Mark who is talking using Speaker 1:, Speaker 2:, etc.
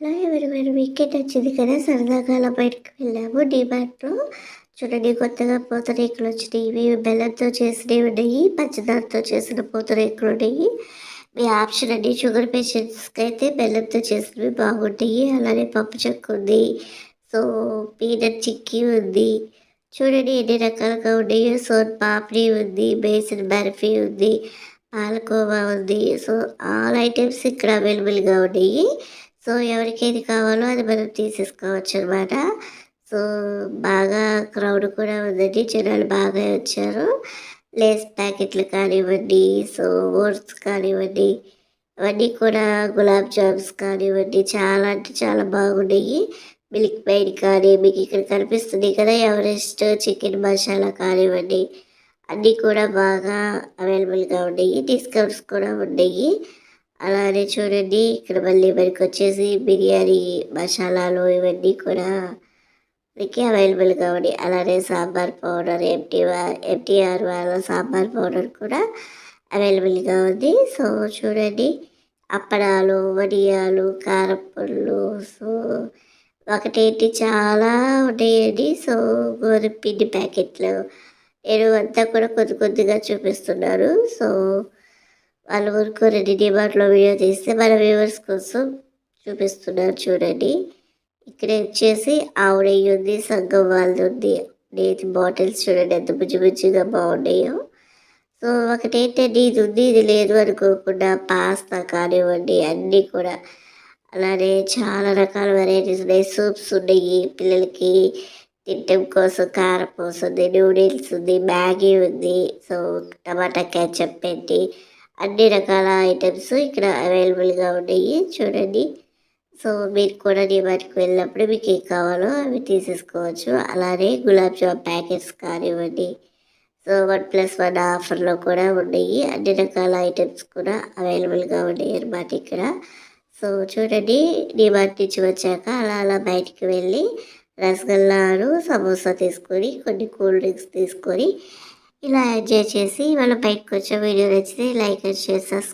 Speaker 1: Hello ఎవరివైనా weekend వచ్చింది కదా సరదాగా అలా బయటకు వెళ్ళాము. డిమార్ట్లో చూడండి కొత్తగా పూతరేకులు వచ్చినాయి ఇవి బెల్లంతో చేసినవి ఉన్నాయి పంచదారతో చేసిన పూతరేకులు ఉన్నాయి. మీ ఆప్షన్ అండి షుగర్ పేషెంట్స్కి అయితే బెల్లంతో చేసినవి బాగుంటాయి అలానే పప్పు చెక్క ఉంది సో పీనట్ చిక్కీ ఉంది. చూడండి ఎన్ని రకాలుగా ఉన్నాయో. సోన్ పాపిడి ఉంది బేసిన్ బర్ఫీ ఉంది పాలకోవా ఉంది సో ఆల్ ఐటమ్స్ ఇక్కడ అవైలబుల్గా ఉన్నాయి. సో ఎవరికి ఏది కావాలో అది మనం తీసేసుకోవచ్చు అనమాట సో బాగా క్రౌడ్ కూడా ఉందండి. జనాలు బాగా వచ్చారు. లేస్ ప్యాకెట్లు కానివ్వండి సో ఓట్స్ కానివ్వండి అవన్నీ కూడా గులాబ్ జామ్స్ కానివ్వండి చాలా అంటే చాలా బాగున్నాయి. మిల్క్ పైన్ కానీ మీకు ఇక్కడ కనిపిస్తుంది కదా ఎవరెస్ట్ చికెన్ మసాలా కానివ్వండి అన్నీ కూడా బాగా అవైలబుల్గా ఉన్నాయి. డిస్కౌంట్స్ కూడా ఉన్నాయి. అలానే చూడండి ఇక్కడ మళ్ళీ మనకి వచ్చేసి బిర్యానీ మసాలాలు ఇవన్నీ కూడా మనకి అవైలబుల్గా ఉన్నాయి. అలానే సాంబార్ పౌడర్ ఎంటీ ఎంటీఆర్ వాళ్ళ సాంబార్ పౌడర్ కూడా అవైలబుల్గా ఉంది. సో చూడండి అప్పడాలు వడియాలు కారపళ్ళు సో ఒకటేంటి చాలా ఉంటాయండి సో గోధుమ పిండి ప్యాకెట్లు నేను అంతా కూడా కొద్ది కొద్దిగా చూపిస్తున్నారు సో వాళ్ళు వరకు రెండు డిమార్ట్లో వీడియో తీస్తే మన వ్యూవర్స్ కోసం చూపిస్తున్నారు చూడండి. ఇక్కడ వచ్చేసి ఆవు నెయ్యి ఉంది సంఘం వాళ్ళది ఉంది. నేతి బాటిల్స్ చూడండి ఎంత బుజ్జి బుజ్జిగా బాగున్నాయో. సో ఒకటేంటంటే ఇది ఉంది ఇది లేదు అనుకోకుండా పాస్తా కానివ్వండి అన్నీ కూడా. అలానే చాలా రకాల వెరైటీస్ ఉన్నాయి. సూప్స్ ఉన్నాయి పిల్లలకి. తినటం కోసం కారం ఉంది నూడిల్స్ ఉంది మ్యాగీ ఉంది. సో టమాటా క్యాచప్ పెట్టి అన్ని రకాల ఐటమ్స్ ఇక్కడ అవైలబుల్గా ఉన్నాయి. చూడండి. సో మీరు కూడా డిమార్ట్కి వెళ్ళినప్పుడు మీకు ఏం కావాలో అవి తీసేసుకోవచ్చు. అలానే గులాబ్ జామ్ ప్యాకెట్స్ కానివ్వండి. సో వన్ ప్లస్ వన్ ఆఫర్లో కూడా ఉన్నాయి. అన్ని రకాల ఐటమ్స్ కూడా అవైలబుల్గా ఉన్నాయి అనమాట ఇక్కడ. సో చూడండి. డిమార్ట్ నుంచి వచ్చాక అలా అలా బయటికి వెళ్ళి రసగల్లాను సమోసా తీసుకొని కొన్ని కూల్ డ్రింక్స్ తీసుకొని ఇలా ఎంజాయ్ చేసి వాళ్ళ బయటకు వచ్చే వీడియో నచ్చితే లైక్ అండ్ షేర్ సబ్స్క్రైబ్